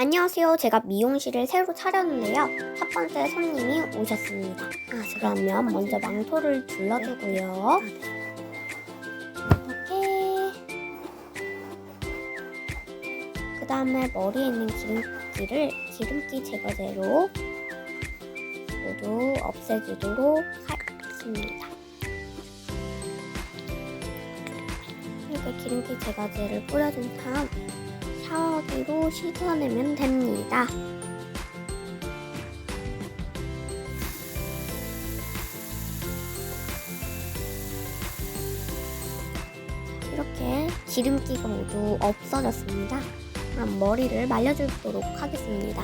안녕하세요. 제가 미용실을 새로 차렸는데요. 첫 번째 손님이 오셨습니다. 아, 그러면 먼저 망토를 둘러주고요. 이렇게. 그 다음에 머리에 있는 기름기를 기름기 제거제로 모두 없애주도록 하겠습니다. 이렇게 기름기 제거제를 뿌려준 다음 샤워기로 씻어내면 됩니다. 이렇게 기름기가 모두 없어졌습니다. 그럼 머리를 말려주도록 하겠습니다.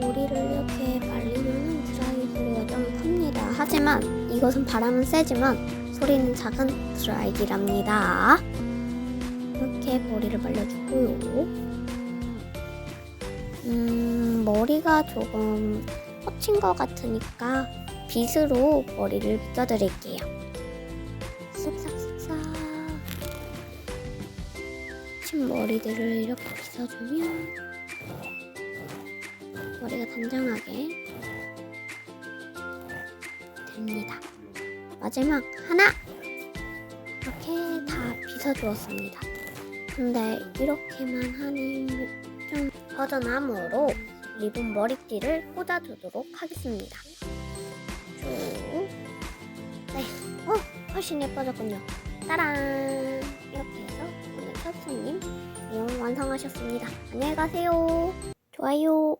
머리를 이렇게 말리면 드라이 소리가 좀 큽니다. 하지만 이것은 바람은 세지만 소리는 작은 드라이기랍니다. 이렇게 머리를 말려주고요. 음, 머리가 조금 뻗친 것 같으니까 빗으로 머리를 빗어드릴게요. 쓱싹쓱싹. 친 머리들을 이렇게 빗어주면 머리가 단정하게 됩니다. 마지막 하나! 이렇게 다 빗어주었습니다. 근데 이렇게만 하니 좀 허전함으로 리본 머리띠를 꽂아주도록 하겠습니다. 쭉. 네. 어, 훨씬 예뻐졌군요. 따란! 이렇게 해서 오늘 첫 손님 미용 완성하셨습니다. 안녕히 가세요. 좋아요.